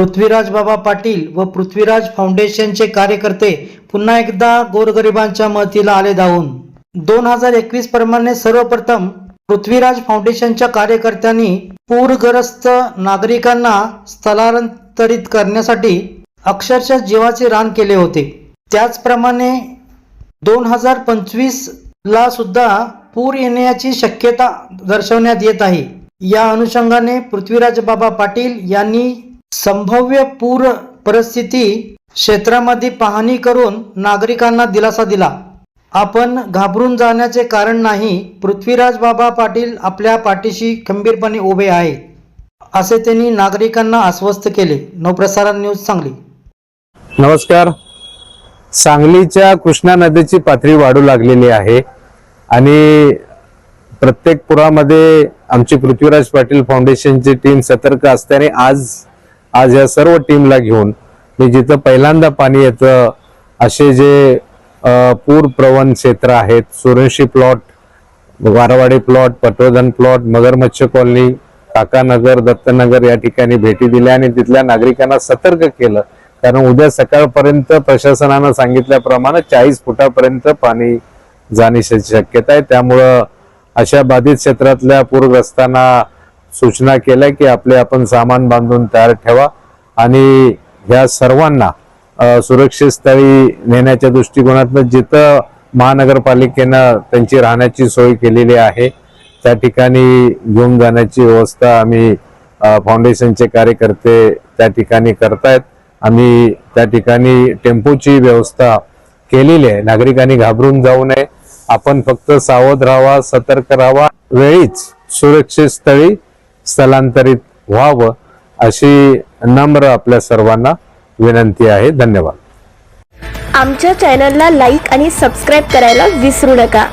पृथ्वीराज बाबा पाटील व पृथ्वीराज फाउंडेशनचे कार्यकर्ते पुन्हा एकदा गोरगरिबांच्या मतीला आले धावून. दोन हजार एकवीस प्रमाणे सर्वप्रथम पृथ्वीराज फाउंडेशनच्या कार्यकर्त्यांनी पूरग्रस्त नागरिकांना स्थलांतरित करण्यासाठी अक्षरशः जीवाचे रान केले होते. त्याचप्रमाणे दोन हजार पंचवीस ला सुद्धा पूर येण्याची शक्यता दर्शवण्यात येत आहे. या अनुषंगाने पृथ्वीराज बाबा पाटील यांनी संभाव्य पूर परिस्थिती क्षेत्रामध्ये पाहणी करून नागरिकांना दिलासा दिला. आपण घाबरून जाण्याचे कारण नाही पृथ्वीराज बाबा पाटील आपल्या पाठीशी खंबीरपणे उभे आहेत असे त्यांनी नागरिकांना आश्वस्त केले. नवप्रसारण न्यूज सांगली. नमस्कार. सांगलीच्या कृष्णा नदीची पातळी वाढू लागलेली आहे आणि प्रत्येक पुरामध्ये आमची पृथ्वीराज पाटील फाउंडेशनची टीम सतर्क असल्याने आज आज या सर्व टीमला घेऊन मी जिथं पहिल्यांदा पाणी येतं असे जे पूर प्रवण क्षेत्र आहेत Suranshi plot Warwadi plot Patwardhan plot Magarmachh colony Kakanagar Dattanagar या ठिकाणी भेटी दिल्या आणि तिथल्या नागरिकांना सतर्क केलं. कारण उद्या सकाळपर्यंत प्रशासनानं सांगितल्याप्रमाणे चाळीस फुटापर्यंत पाणी जाण्याची शक्यता आहे. त्यामुळं अशा बाधित क्षेत्रातल्या पूरग्रस्तांना सूचना केल्या की आपले आपण सामान बांधून तयार ठेवा आणि ह्या सर्वांना सुरक्षित स्थळी नेण्याच्या दृष्टिकोनातनं जिथं महानगरपालिकेनं त्यांची राहण्याची सोय केलेली आहे त्या ठिकाणी घेऊन जाण्याची व्यवस्था आम्ही फाउंडेशनचे कार्यकर्ते त्या ठिकाणी करतायत. आम्ही त्या ठिकाणी टेम्पोची व्यवस्था केलेली आहे. नागरिकांनी घाबरून जाऊ नये. आपण फक्त सावध राहावा सतर्क राहावा वेळीच सुरक्षित स्थळी स्थलांतरित व्हावं अशी नम्र आपल्या सर्वांना विनंती आहे. धन्यवाद. आमच्या चॅनलला लाईक आणि सबस्क्राईब करायला विसरू नका.